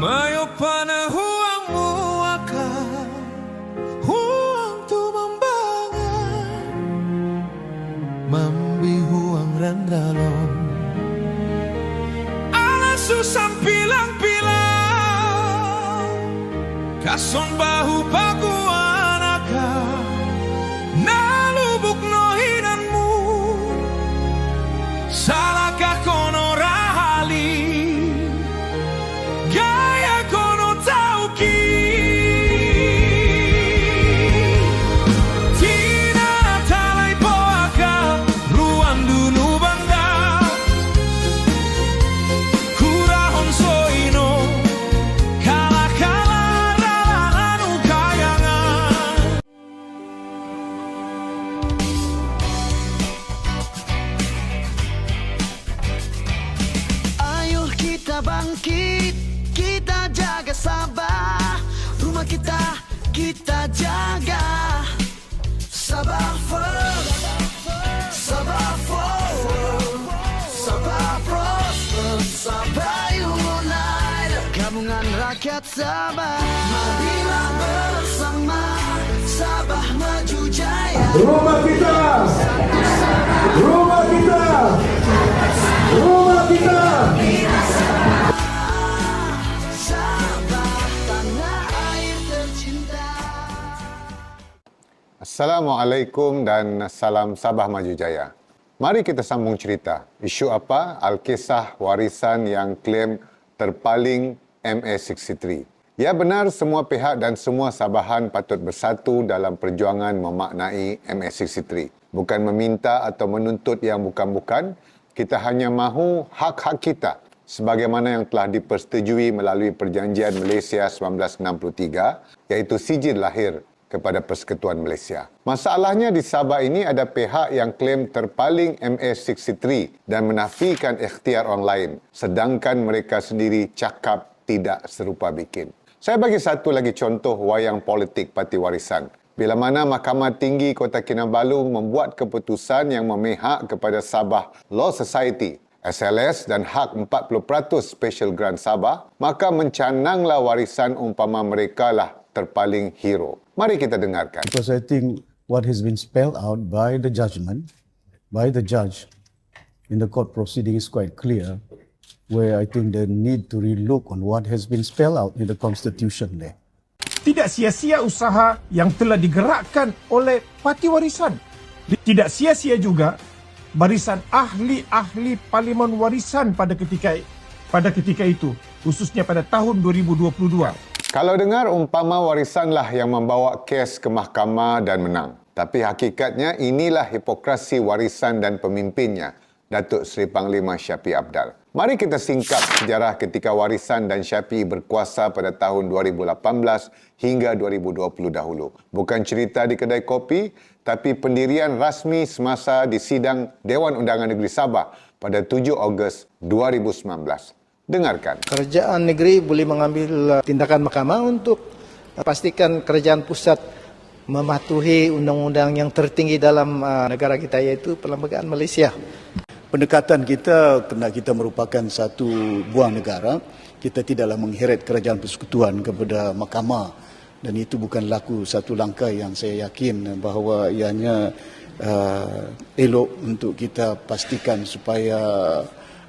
Mayo pana huang muaka Huang tu membangan Mambi huang randalong Ala susam pilang-pilang. Kason bahu baguanaka bangkit, kita jaga Sabah Rumah kita, kita jaga. Sabah first, Sabah forward. Sabah prosper, Sabah unite. Gabungan rakyat Sabah Marilah bersama Sabah maju jaya. Rumah kita. Rumah Assalamualaikum dan salam Sabah Maju Jaya. Mari kita sambung cerita. Isu apa? Alkisah warisan yang klaim terpaling MA63. Ya benar semua pihak dan semua Sabahan patut bersatu dalam perjuangan memaknai MA63. Bukan meminta atau menuntut yang bukan-bukan, kita hanya mahu hak-hak kita sebagaimana yang telah dipersetujui melalui Perjanjian Malaysia 1963 iaitu sijil lahir kepada Persekutuan Malaysia. Masalahnya di Sabah ini ada pihak yang klaim terpaling MA63 dan menafikan ikhtiar orang lain sedangkan mereka sendiri cakap tidak serupa bikin. Saya bagi satu lagi contoh wayang politik parti warisan. Bila mana Mahkamah Tinggi Kota Kinabalu membuat keputusan yang memihak kepada Sabah Law Society SLS dan hak 40% Special Grant Sabah, maka mencananglah warisan umpama mereka lah terpaling hero. Mari kita dengarkan. because I think what has been spelled out by the judgment, by the judge in the court proceeding is quite clear, where I think they need to relook on what has been spelled out in the constitution there. tidak sia-sia usaha yang telah digerakkan oleh parti warisan. Tidak sia-sia juga barisan ahli-ahli parlimen warisan pada ketika pada ketika itu, khususnya pada tahun 2022. Kalau dengar umpama warisanlah yang membawa kes ke mahkamah dan menang. Tapi hakikatnya inilah hipokrasi warisan dan pemimpinnya, Datuk Seri Panglima Syafiq Abdal. Mari kita singkap sejarah ketika warisan dan Syafiq berkuasa pada tahun 2018 hingga 2020 dahulu. Bukan cerita di kedai kopi, tapi pendirian rasmi semasa di sidang Dewan Undangan Negeri Sabah pada 7 Ogos 2019. Dengarkan. kerajaan negeri boleh mengambil uh, tindakan mahkamah untuk uh, pastikan kerajaan pusat mematuhi undang-undang yang tertinggi dalam uh, negara kita iaitu Perlembagaan Malaysia. Pendekatan kita kerana kita merupakan satu buah negara, kita tidaklah mengheret kerajaan persekutuan kepada mahkamah dan itu bukan laku satu langkah yang saya yakin bahawa ianya uh, elok untuk kita pastikan supaya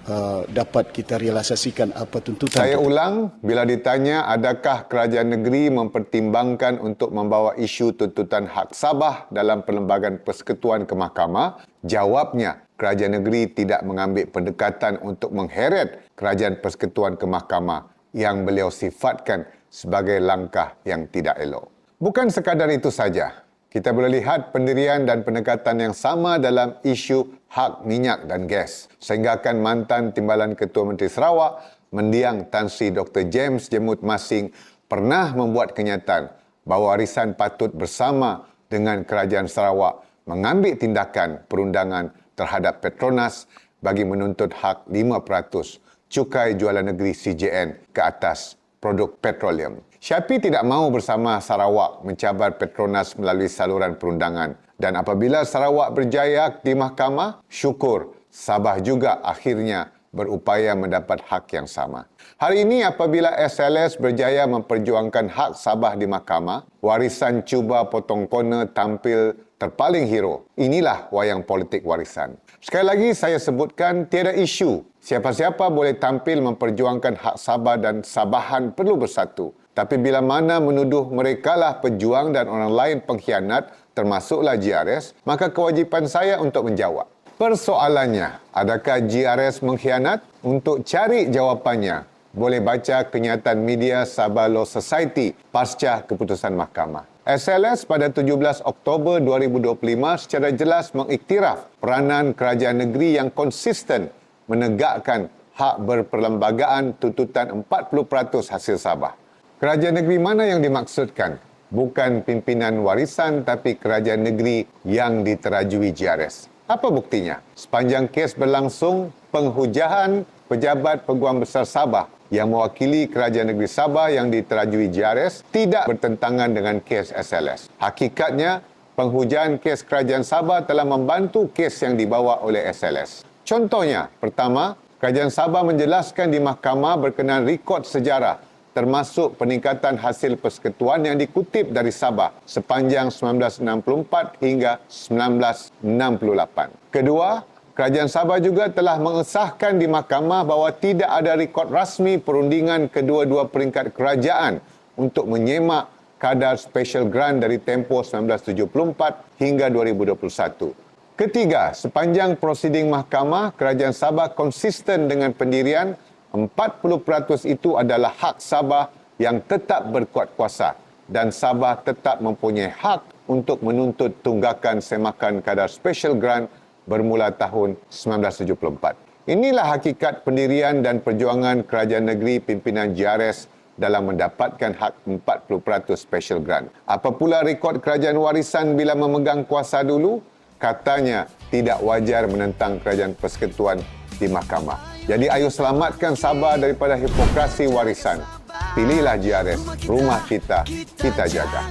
uh, dapat kita realisasikan apa tuntutan Saya kita. ulang, bila ditanya adakah kerajaan negeri mempertimbangkan untuk membawa isu tuntutan hak Sabah dalam perlembagaan persekutuan ke mahkamah, jawabnya kerajaan negeri tidak mengambil pendekatan untuk mengheret kerajaan persekutuan ke mahkamah yang beliau sifatkan sebagai langkah yang tidak elok. Bukan sekadar itu saja. Kita boleh lihat pendirian dan pendekatan yang sama dalam isu hak minyak dan gas. Sehinggakan mantan Timbalan Ketua Menteri Sarawak, mendiang Tan Sri Dr. James Jemut Masing pernah membuat kenyataan bahawa warisan patut bersama dengan Kerajaan Sarawak mengambil tindakan perundangan terhadap Petronas bagi menuntut hak 5% cukai jualan negeri CJN ke atas produk petroleum. Syafi tidak mahu bersama Sarawak mencabar Petronas melalui saluran perundangan dan apabila Sarawak berjaya di mahkamah, syukur Sabah juga akhirnya berupaya mendapat hak yang sama. Hari ini apabila SLS berjaya memperjuangkan hak Sabah di mahkamah, warisan cuba potong corner tampil terpaling hero. Inilah wayang politik warisan. Sekali lagi saya sebutkan tiada isu. Siapa-siapa boleh tampil memperjuangkan hak Sabah dan Sabahan perlu bersatu. Tapi bila mana menuduh mereka lah pejuang dan orang lain pengkhianat, termasuklah GRS, maka kewajipan saya untuk menjawab. Persoalannya, adakah GRS mengkhianat? Untuk cari jawapannya, boleh baca kenyataan media Sabah Law Society pasca keputusan mahkamah. SLS pada 17 Oktober 2025 secara jelas mengiktiraf peranan kerajaan negeri yang konsisten menegakkan hak berperlembagaan tuntutan 40% hasil Sabah. Kerajaan negeri mana yang dimaksudkan? Bukan pimpinan warisan tapi kerajaan negeri yang diterajui GRS. Apa buktinya? Sepanjang kes berlangsung, penghujahan pejabat Peguam Besar Sabah yang mewakili kerajaan negeri Sabah yang diterajui GRS tidak bertentangan dengan kes SLS. Hakikatnya, penghujahan kes kerajaan Sabah telah membantu kes yang dibawa oleh SLS. Contohnya, pertama, kerajaan Sabah menjelaskan di mahkamah berkenaan rekod sejarah termasuk peningkatan hasil persekutuan yang dikutip dari Sabah sepanjang 1964 hingga 1968. Kedua, Kerajaan Sabah juga telah mengesahkan di mahkamah bahawa tidak ada rekod rasmi perundingan kedua-dua peringkat kerajaan untuk menyemak kadar special grant dari tempoh 1974 hingga 2021. Ketiga, sepanjang prosiding mahkamah, Kerajaan Sabah konsisten dengan pendirian 40% itu adalah hak Sabah yang tetap berkuat kuasa dan Sabah tetap mempunyai hak untuk menuntut tunggakan semakan kadar special grant bermula tahun 1974. Inilah hakikat pendirian dan perjuangan kerajaan negeri pimpinan GRS dalam mendapatkan hak 40% special grant. Apa pula rekod kerajaan warisan bila memegang kuasa dulu? Katanya tidak wajar menentang kerajaan persekutuan di mahkamah. Jadi ayo selamatkan Sabah daripada hipokrasi warisan. Pilihlah GRS, rumah kita, kita jaga.